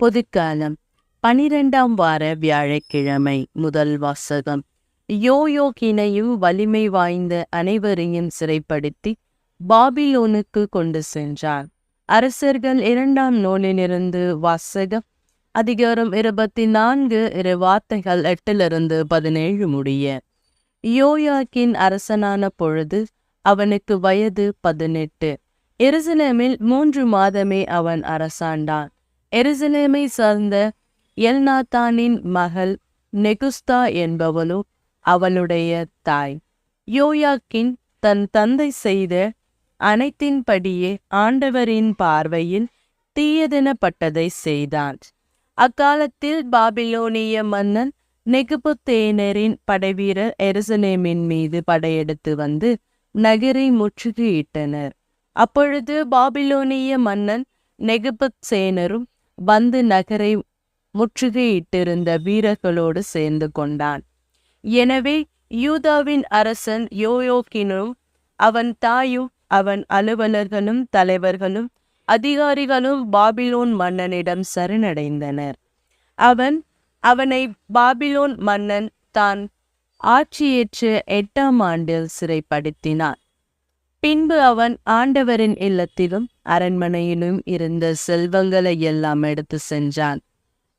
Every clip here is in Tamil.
பொதுக்காலம். பனிரெண்டாம் வார வியாழக்கிழமை முதல் வாசகம். யோயோகினையும் வலிமை வாய்ந்த அனைவரையும் சிறைப்படுத்தி பாபிலோனுக்கு கொண்டு சென்றார். அரசர்கள் இரண்டாம் நூலிலிருந்து வாசகம் அதிகாரம் இருபத்தி நான்கு இரு வார்த்தைகள் எட்டிலிருந்து பதினேழு முடிய. யோயாக்கின் அரசனான பொழுது அவனுக்கு வயது பதினெட்டு. எருசலேமில் மூன்று மாதமே அவன் அரசாண்டான். எருசலேமை சார்ந்த எல்நாத்தானின் மகள் நெகுஸ்தா என்பவளோ அவளுடைய தாய். யோயாக்கின் தன் தந்தை செய்த அனைத்தின்படியே ஆண்டவரின் பார்வையில் தீயதெனப்பட்டதை செய்தான். அக்காலத்தில் பாபிலோனிய மன்னன் நெகுபுத்தேனரின் படைவீரர் எருசலேமின் மீது படையெடுத்து வந்து நகரை முற்றுகையிட்டனர். அப்பொழுது பாபிலோனிய மன்னன் நெகுபத் சேனரும் வந்து நகரை முற்றுகையிட்டிருந்த வீரர்களோடு சேர்ந்து கொண்டான். எனவே யூதாவின் அரசன் யோயோக்கினும் அவன் தாயும் அவன் அலுவலர்களும் தலைவர்களும் அதிகாரிகளும் பாபிலோன் மன்னனிடம் சரணடைந்தனர். அவன் அவனை பாபிலோன் மன்னன் தான் ஆட்சியேற்ற எட்டாம் ஆண்டில் சிறைப்படுத்தினான். பின்பு அவன் ஆண்டவரின் இல்லத்திலும் அரண்மனையிலும் இருந்த செல்வங்களை எல்லாம் எடுத்து சென்றான்.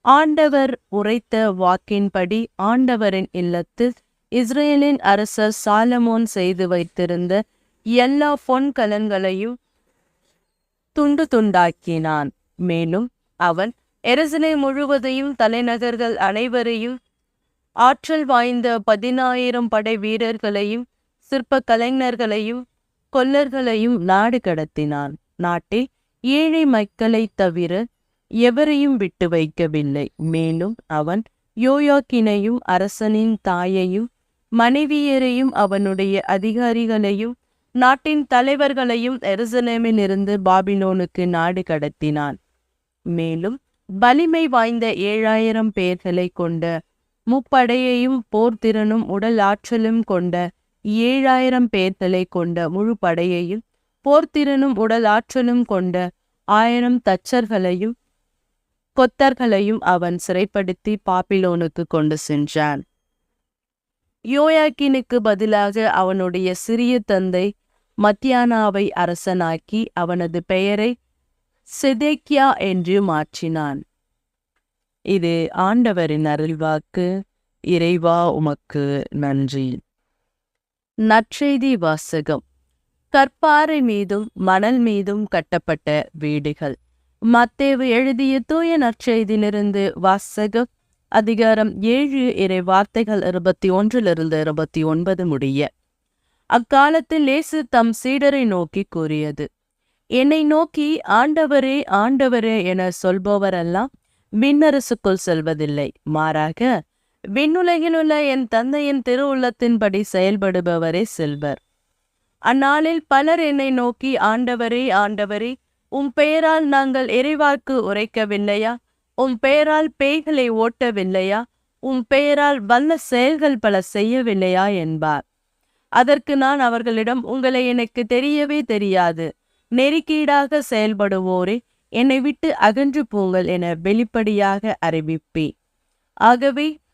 ஆண்டவர் உரைத்த வாக்கின்படி ஆண்டவரின் இல்லத்தில் இஸ்ரேலின் அரசர் சாலமோன் செய்து வைத்திருந்த எல்லா பொன் கலன்களையும் துண்டு துண்டாக்கினான். மேலும் அவன் எரசனை முழுவதையும் தலைநகர்கள் அனைவரையும் ஆற்றல் வாய்ந்த பதினாயிரம் படை வீரர்களையும் சிற்ப கலைஞர்களையும் கொல்லர்களையும் நாடு கடத்தினான். நாட்டில் ஏழை மக்களை தவிர எவரையும் விட்டு வைக்கவில்லை. மேலும் அவன் யோயாக்கினையும் அரசனின் தாயையும் மனைவியரையும் அவனுடைய அதிகாரிகளையும் நாட்டின் தலைவர்களையும் எருசலேமில் இருந்து பாபிலோனுக்கு நாடு கடத்தினான். மேலும் வலிமை வாய்ந்த ஏழாயிரம் பேர்களை கொண்ட முப்படையையும் போர்த்திறனும் உடல் ஆற்றலும் கொண்ட ஏழாயிரம் பேர்களை கொண்ட முழு படையையும் போர்த்திறனும் உடல் ஆற்றலும் கொண்ட ஆயிரம் தச்சர்களையும் கொத்தர்களையும் அவன் சிறைப்படுத்தி பாப்பிலோனுக்கு கொண்டு சென்றான். யோயாக்கினுக்கு பதிலாக அவனுடைய சிறிய தந்தை மத்தியானாவை அரசனாக்கி அவனது பெயரை செதேக்கியா என்று மாற்றினான். இது ஆண்டவரின் அருள்வாக்கு. இறைவா உமக்கு நன்றி. நற்செய்தி வாசகம் கற்பாறை மீதும் மணல் மீதும் கட்டப்பட்ட வீடுகள். மத்தேவு எழுதிய தூய நற்செய்தியிலிருந்து வாசகம் அதிகாரம் ஏழு இறை வார்த்தைகள் இருபத்தி ஒன்றிலிருந்து இருபத்தி ஒன்பது முடிய. அக்காலத்தில் லேசு தம் சீடரை நோக்கி கூறியது என்னை நோக்கி ஆண்டவரே ஆண்டவரே என சொல்பவரெல்லாம் விண்ணரசுக்குள் செல்வதில்லை. மாறாக விண்ணுலகிலுள்ள என் தந்தையின் திருவுள்ளத்தின்படி செயல்படுபவரே செல்வர். அந்நாளில் பலர் என்னை நோக்கி ஆண்டவரே ஆண்டவரே உம் பெயரால் நாங்கள் இறைவாக்கு உரைக்கவில்லையா? உம் பெயரால் பேய்களை ஓட்டவில்லையா? உம் பெயரால் வல்ல செயல்கள் பல செய்யவில்லையா? என்பார். அதற்கு நான் அவர்களிடம் உங்களை எனக்கு தெரியவே தெரியாது. நெருக்கீடாக செயல்படுவோரே என்னை விட்டு அகன்று போங்கள் என வெளிப்படையாக அறிவிப்பே ஆகவே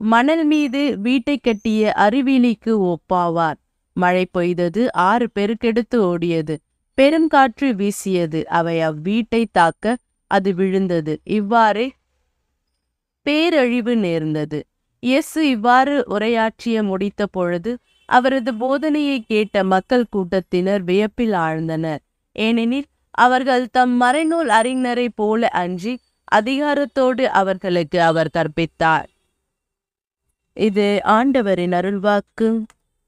மணல் மீது வீட்டை கட்டிய அறிவிலிக்கு ஒப்பாவார். மழை பொய்தது ஆறு பெருக்கெடுத்து ஓடியது. பெரும் காற்று வீசியது. அவை அவ்வீட்டை தாக்க அது விழுந்தது. இவ்வாறே பேரழிவு நேர்ந்தது. இயேசு இவ்வாறு உரையாற்றிய முடித்த பொழுது அவரது போதனையை கேட்ட மக்கள் கூட்டத்தினர் வியப்பில் ஆழ்ந்தனர். ஏனெனில் அவர்கள் தம் மறைநூல் அறிஞரை போல அன்றி அதிகாரத்தோடு அவர்களுக்கு அவர் கற்பித்தார். இது ஆண்டவரின் அருள்வாக்கு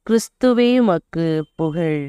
கிறிஸ்துவே மக்கு புகழ்.